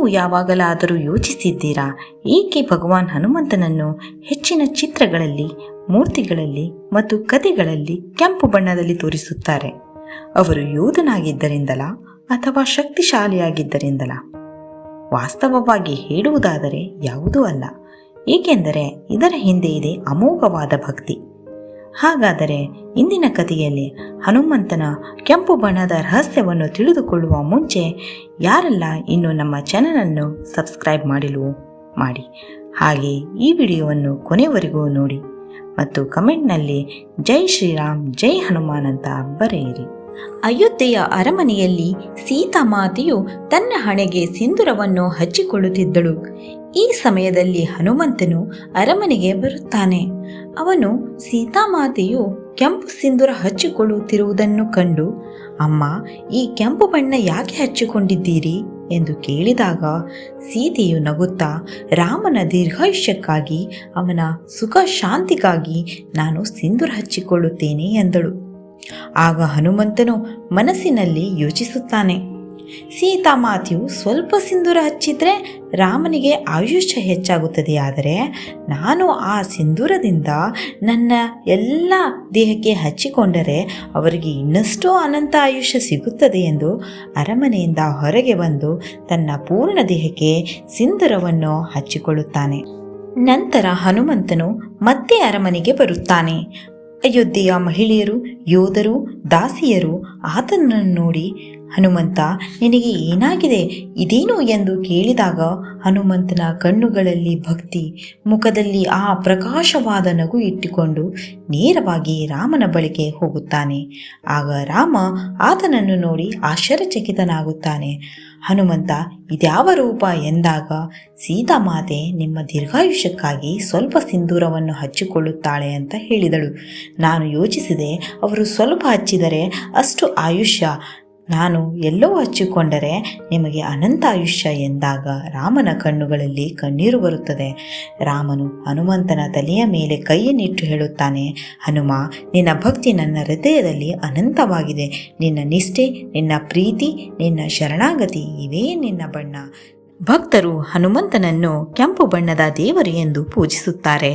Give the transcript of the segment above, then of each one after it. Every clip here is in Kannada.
ನೀವು ಯಾವಾಗಲಾದರೂ ಯೋಚಿಸಿದ್ದೀರಾ? ಏಕೆ ಭಗವಾನ್ ಹನುಮಂತನನ್ನು ಹೆಚ್ಚಿನ ಚಿತ್ರಗಳಲ್ಲಿ, ಮೂರ್ತಿಗಳಲ್ಲಿ ಮತ್ತು ಕಥೆಗಳಲ್ಲಿ ಕೆಂಪು ಬಣ್ಣದಲ್ಲಿ ತೋರಿಸುತ್ತಾರೆ? ಅವರು ಯೋಧನಾಗಿದ್ದರಿಂದಲ ಅಥವಾ ಶಕ್ತಿಶಾಲಿಯಾಗಿದ್ದರಿಂದಲಾ? ವಾಸ್ತವವಾಗಿ ಹೇಳುವುದಾದರೆ ಯಾವುದೂ ಅಲ್ಲ. ಏಕೆಂದರೆ ಇದರ ಹಿಂದೆ ಇದೆ ಅಮೋಘವಾದ ಭಕ್ತಿ. ಹಾಗಾದರೆ ಇಂದಿನ ಕಥೆಯಲ್ಲಿ ಹನುಮಂತನ ಕೆಂಪು ಬಣ್ಣದ ರಹಸ್ಯವನ್ನು ತಿಳಿದುಕೊಳ್ಳುವ ಮುಂಚೆ ಯಾರೆಲ್ಲ ಇನ್ನು ನಮ್ಮ ಚಾನಲನ್ನು ಸಬ್ಸ್ಕ್ರೈಬ್ ಮಾಡಿಲ್ವೋ ಮಾಡಿ. ಹಾಗೆ ಈ ವಿಡಿಯೋವನ್ನು ಕೊನೆವರೆಗೂ ನೋಡಿ ಮತ್ತು ಕಮೆಂಟ್ನಲ್ಲಿ ಜೈ ಶ್ರೀರಾಮ್, ಜೈ ಹನುಮಾನ್ ಅಂತ ಬರೆಯಿರಿ. ಅಯೋಧ್ಯೆಯ ಅರಮನೆಯಲ್ಲಿ ಸೀತಾಮಾತೆಯು ತನ್ನ ಹಣೆಗೆ ಸಿಂಧೂರವನ್ನು ಹಚ್ಚಿಕೊಳ್ಳುತ್ತಿದ್ದಳು. ಈ ಸಮಯದಲ್ಲಿ ಹನುಮಂತನು ಅರಮನೆಗೆ ಬರುತ್ತಾನೆ. ಅವನು ಸೀತಾಮಾತೆಯು ಕೆಂಪು ಸಿಂಧೂರ ಹಚ್ಚಿಕೊಳ್ಳುತ್ತಿರುವುದನ್ನು ಕಂಡು, ಅಮ್ಮ, ಈ ಕೆಂಪು ಬಣ್ಣ ಯಾಕೆ ಹಚ್ಚಿಕೊಂಡಿದ್ದೀರಿ? ಎಂದು ಕೇಳಿದಾಗ ಸೀತೆಯು ನಗುತ್ತಾ, ರಾಮನ ದೀರ್ಘಾಯುಷ್ಯಕ್ಕಾಗಿ, ಅವನ ಸುಖ ಶಾಂತಿಗಾಗಿ ನಾನು ಸಿಂಧೂರ ಹಚ್ಚಿಕೊಳ್ಳುತ್ತೇನೆ ಎಂದಳು. ಆಗ ಹನುಮಂತನು ಮನಸ್ಸಿನಲ್ಲಿ ಯೋಚಿಸುತ್ತಾನೆ. ಸೀತಾಮಾತೆಯು ಸ್ವಲ್ಪ ಸಿಂಧೂರ ಹಚ್ಚಿದ್ರೆ ರಾಮನಿಗೆ ಆಯುಷ್ಯ ಹೆಚ್ಚಾಗುತ್ತದೆ. ಆದರೆ ನಾನು ಆ ಸಿಂಧೂರದಿಂದ ನನ್ನ ಎಲ್ಲ ದೇಹಕ್ಕೆ ಹಚ್ಚಿಕೊಂಡರೆ ಅವರಿಗೆ ಇನ್ನಷ್ಟು ಅನಂತ ಆಯುಷ್ಯ ಸಿಗುತ್ತದೆ ಎಂದು ಅರಮನೆಯಿಂದ ಹೊರಗೆ ಬಂದು ತನ್ನ ಪೂರ್ಣ ದೇಹಕ್ಕೆ ಸಿಂಧೂರವನ್ನು ಹಚ್ಚಿಕೊಳ್ಳುತ್ತಾನೆ. ನಂತರ ಹನುಮಂತನು ಮತ್ತೆ ಅರಮನೆಗೆ ಬರುತ್ತಾನೆ. ಅಯೋಧ್ಯೆಯ ಮಹಿಳೆಯರು, ಯೋಧರು, ದಾಸಿಯರು ಆತನನ್ನು ನೋಡಿ ಹನುಮಂತ, ನಿನಗೆ ಏನಾಗಿದೆ? ಇದೇನು ಎಂದು ಕೇಳಿದಾಗ ಹನುಮಂತನ ಕಣ್ಣುಗಳಲ್ಲಿ ಭಕ್ತಿ, ಮುಖದಲ್ಲಿ ಆ ಪ್ರಕಾಶವಾದ ನಗು ಇಟ್ಟುಕೊಂಡು ನೇರವಾಗಿ ರಾಮನ ಬಳಿಗೆ ಹೋಗುತ್ತಾನೆ. ಆಗ ರಾಮ ಆತನನ್ನು ನೋಡಿ ಆಶ್ಚರ್ಯಚಕಿತನಾಗುತ್ತಾನೆ. ಹನುಮಂತ, ಇದ್ಯಾವ ರೂಪ ಎಂದಾಗ ಸೀತಾಮಾತೆ ನಿಮ್ಮ ದೀರ್ಘಾಯುಷ್ಯಕ್ಕಾಗಿ ಸ್ವಲ್ಪ ಸಿಂಧೂರವನ್ನು ಹಚ್ಚಿಕೊಳ್ಳುತ್ತಾಳೆ ಅಂತ ಹೇಳಿದಳು. ನಾನು ಯೋಚಿಸಿದೆ, ಅವರು ಸ್ವಲ್ಪ ಹಚ್ಚಿದರೆ ಅಷ್ಟು ಆಯುಷ್ಯ ನಾನು ಎಲ್ಲೋ ಹಚ್ಚಿಕೊಂಡರೆ ನಿಮಗೆ ಅನಂತ ಆಯುಷ್ಯ ಎಂದಾಗ ರಾಮನ ಕಣ್ಣುಗಳಲ್ಲಿ ಕಣ್ಣೀರು ಬರುತ್ತದೆ. ರಾಮನು ಹನುಮಂತನ ತಲೆಯ ಮೇಲೆ ಕೈಯನ್ನಿಟ್ಟು ಹೇಳುತ್ತಾನೆ, ಹನುಮ, ನಿನ್ನ ಭಕ್ತಿ ನನ್ನ ಹೃದಯದಲ್ಲಿ ಅನಂತವಾಗಿದೆ. ನಿನ್ನ ನಿಷ್ಠೆ, ನಿನ್ನ ಪ್ರೀತಿ, ನಿನ್ನ ಶರಣಾಗತಿ ಇವೇ ನಿನ್ನ ಬಣ್ಣ. ಭಕ್ತರು ಹನುಮಂತನನ್ನು ಕೆಂಪು ಬಣ್ಣದ ದೇವರು ಎಂದು ಪೂಜಿಸುತ್ತಾರೆ.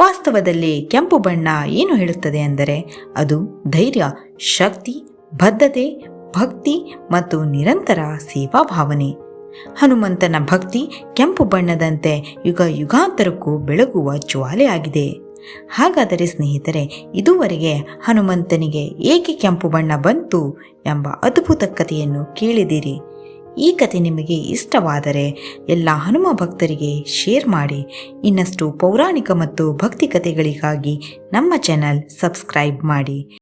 ವಾಸ್ತವದಲ್ಲಿ ಕೆಂಪು ಬಣ್ಣ ಏನು ಹೇಳುತ್ತದೆ ಅಂದರೆ ಅದು ಧೈರ್ಯ, ಶಕ್ತಿ, ಬದ್ಧತೆ ಭಕ್ತಿ ಮತ್ತು ನಿರಂತರ ಸೇವಾ ಭಾವನೆ. ಹನುಮಂತನ ಭಕ್ತಿ ಕೆಂಪು ಬಣ್ಣದಂತೆ ಯುಗ ಯುಗಾಂತರಕ್ಕೂ ಬೆಳಗುವ ಜ್ವಾಲೆಯಾಗಿದೆ. ಹಾಗಾದರೆ ಸ್ನೇಹಿತರೆ, ಇದುವರೆಗೆ ಹನುಮಂತನಿಗೆ ಏಕೆ ಕೆಂಪು ಬಣ್ಣ ಬಂತು ಎಂಬ ಅದ್ಭುತ ಕಥೆಯನ್ನು ಕೇಳಿದಿರಿ ಈ ಕತೆ ನಿಮಗೆ ಇಷ್ಟವಾದರೆ ಎಲ್ಲ ಹನುಮ ಭಕ್ತರಿಗೆ ಶೇರ್ ಮಾಡಿ. ಇನ್ನಷ್ಟು ಪೌರಾಣಿಕ ಮತ್ತು ಭಕ್ತಿ ಕಥೆಗಳಿಗಾಗಿ ನಮ್ಮ ಚಾನಲ್ ಸಬ್ಸ್ಕ್ರೈಬ್ ಮಾಡಿ.